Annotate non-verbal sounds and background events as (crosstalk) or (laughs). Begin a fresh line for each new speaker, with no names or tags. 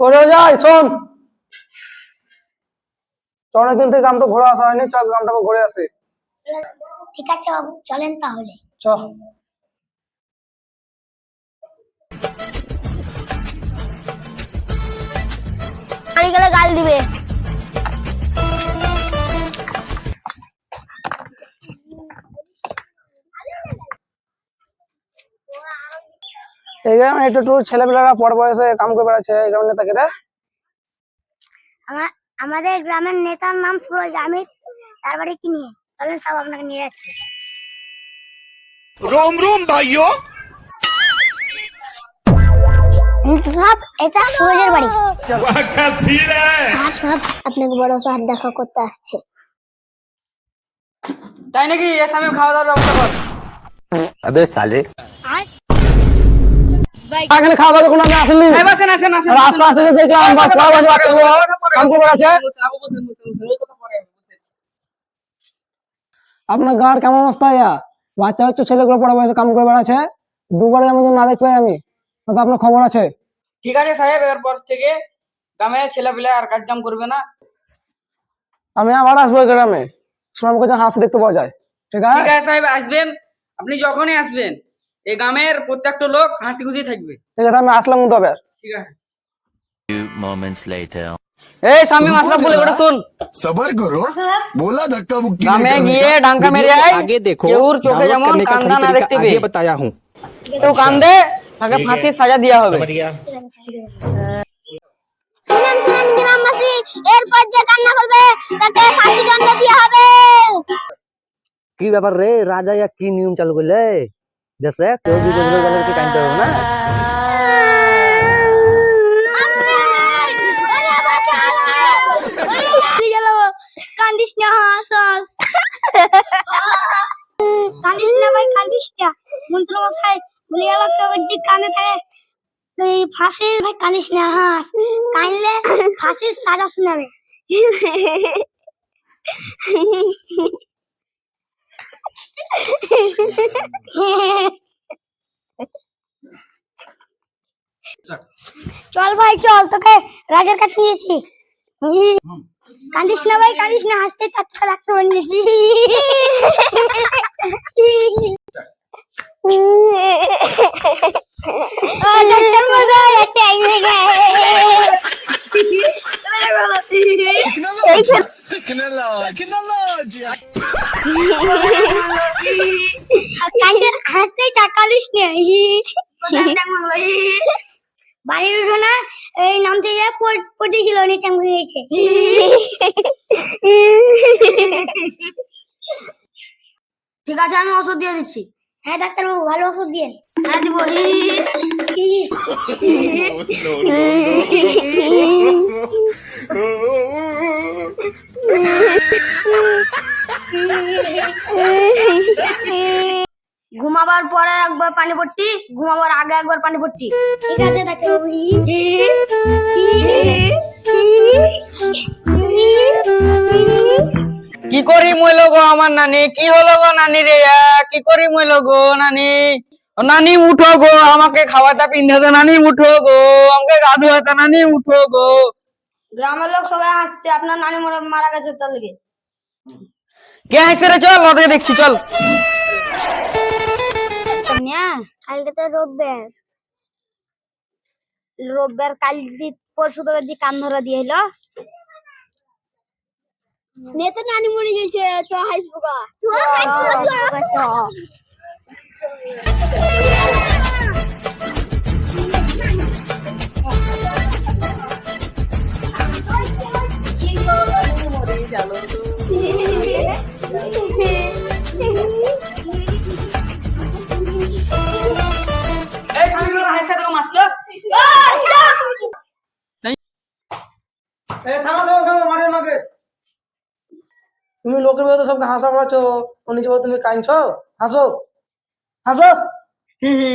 করে যায় শোন। চ দিন থেকে গ্রামটা ঘোরা আসা হয়নি। চল গ্রামটা ঘুরে আসি।
ঠিক আছে বাবু চলেন তাহলে।
চ।
বাড়ি গেলে গাল দিবে।
এই গ্রামে একটু একটু পর বয়সে কাম করে বেড়াচ্ছে এই গ্রামের
আমাদের গ্রামের নেতার নাম সুরজ আমি তার বাড়ি চিনি চলেন সব আপনাকে নিয়ে যাচ্ছি। রোম রোম ভাইও করতে আসছে।
তাই নাকি খাওয়া দাওয়ার ব্যবস্থা
এখানে খাওয়া দাওয়া যখন আমি আসেনি
এই বসেন আসেন আসেন
রাস্তা দেখলাম বাচ্চাগুলো কাম করে বেড়াচ্ছে
আবু বসেন বসেন বসেন ওই কথা পরে বসেন।
আপনার গাঁর কেমন অবস্থা ইয়া? বাচ্চা বাচ্চা ছেলেগুলো পড়া বয়সে কাম করে বেড়াচ্ছে? দুবারে আমি না দেখতে পাই আমি তো আপনার খবর আছে।
ঠিক আছে সাহেব এবার পর থেকে গ্রামে ছেলেপিলে আর কাজ কাম করবে না।
আমি আবার আসব গ্রামে। করতে হাসি দেখতে পাওয়া যায়। ঠিক আছে?
ঠিক আছে সাহেব আসবেন। আপনি যখনই আসবেন। এই গ্রামের প্রত্যেকটা লোক হাসি খুশি থাকবে
ঠিক আছে আমি আসলাম তবে
ঠিক আছে
few moments later
এই স্বামী মাসলা বলে ওটা শুন
सबर करो बोला धक्का मुक्की नहीं
গ্রামে
करने
গিয়ে
का।
ডাঙ্কা মেরে আয়
आगे देखो
কেউর চোখে
डाउनलोड
যেমন
करने का
কান্দা
सही
না
तरीका
দেখতে পেয়ে
आगे बताया हूँ
কেউ কান্দে তাকে ফাঁসির সাজা দেওয়া হবে
শুনেন শুনেন গ্রামবাসী এরপর যে কান্না করবে তাকে ফাঁসি দণ্ড দেওয়া হবে
কি ব্যাপার রে রাজা ইয়া কি নিয়ম চালু করলে দেশে কেউ যদি বলবে তাদেরকে কানতে হবে না
কান্দিস না হাস হাস কান্দিস না ভাই কান্দিস না মন্ত্র মশাই বলে গেল কেউ যদি কান্দে থাকে তুই ফাঁসির ভাই কান্দিস না হাস কানলে ফাঁসির সাজা শোনাবে চল ভাই চল তোকে রাজার কাছে নিয়েছি। কান্দিস না ভাই কান্দিস না হাসতে টাটকা রাখতে বানিয়েছি গেছে। হাসতেই টাকালিস না বাড়ির উঠোনা এই নামতে যা পড়তেছিল অনেক টাইম হয়ে গেছে। ঠিক আছে আমি ওষুধ দিয়ে দিচ্ছি। হ্যাঁ ডাক্তার বাবু ভালো ওষুধ দিয়ে হ্যাঁ দিব। (laughs) ঘুমাবার পরে একবার পানি পড়তি ঘুমাবার আগে একবার পানি পড়তি ঠিক আছে
কি করি মইল গো আমার নানি? কি হলো গো নানি রে? কি করি মইল গো নানি? নানি উঠো গো আমাকে খাওয়াতে পিন্ধাতে নানি উঠো গো আমাকে গা ধোয়াতে নানি উঠো গো।
গ্রামের লোক সবাই হাসছে আপনার নানি মরা- মারা গেছে তার লেগে।
কে হাসছে রে? চল ওদেরকে দেখছি চল।
কালকে তো রোববার। রোববার কাল পরশু তোকে যে কান ধরা দিয়ে হলো নেতা নানি মরে গেছে চ হাসবো চ হাসবো চ।
থামা থামা থামা মারে আমাকে তুমি লোকের বিরুদ্ধে সবকে হাসা পড়াচ্ছ নিজে তুমি কাঁদছ? হাসো হাসো।
হি হি।